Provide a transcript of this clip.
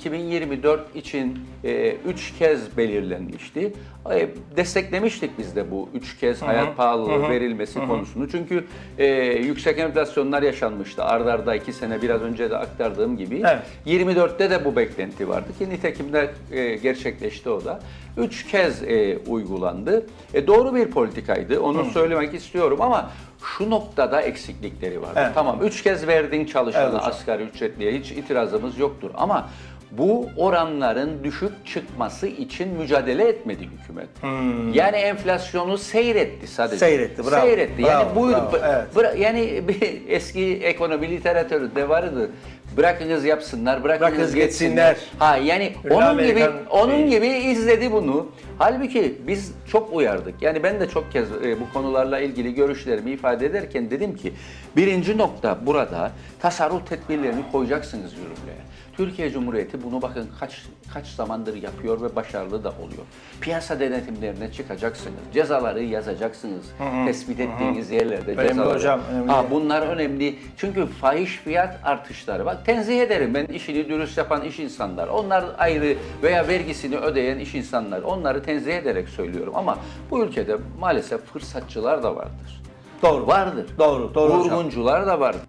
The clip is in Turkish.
2024 için 3 kez belirlenmişti. E, desteklemiştik biz de bu 3 kez hayat pahalılığı verilmesi konusunu. Çünkü e, yüksek enflasyonlar yaşanmıştı. Arda arda 2 sene biraz önce de aktardığım gibi. Evet. 24'te de bu beklenti vardı ki nitekim de e, gerçekleşti o da. Üç kez e, uygulandı. E, doğru bir politikaydı. Onu söylemek istiyorum ama şu noktada eksiklikleri vardı. Evet. Tamam üç kez verdin çalışana Evet hocam. asgari ücretliye hiç itirazımız yoktur ama bu oranların düşük çıkması için mücadele etmedi hükümet. Yani enflasyonu seyretti sadece. Hmm. Seyretti, bravo. Seyretti. Yani Bravo, buyur, bravo, evet. yani bir eski ekonomi literatürü de vardı. Bırakınız yapsınlar, bırakınız, Bırakınız geçsinler. geçsinler. Ha yani Ünlü onun gibi Amerikan onun şeyi. gibi izledi bunu. Halbuki biz çok uyardık. Yani ben de çok kez e, bu konularla ilgili görüşlerimi ifade ederken dedim ki birinci nokta burada tasarruf tedbirlerini koyacaksınız yürürlüğe. Türkiye Cumhuriyeti bunu bakın kaç kaç zamandır yapıyor ve başarılı da oluyor. Piyasa denetimlerine çıkacaksınız. Cezaları yazacaksınız. Tespit ettiğiniz yerlerde Önemli cezaları. hocam, önemli. Ha, bunlar önemli. Çünkü fahiş fiyat artışları. Bak tenzih ederim ben işini dürüst yapan iş insanlar. Onlar ayrı veya vergisini ödeyen iş insanlar. Onları tenzih ederek söylüyorum. Ama bu ülkede maalesef fırsatçılar da vardır. Doğru. Vardır. Doğru, doğru. Vurguncular da vardır.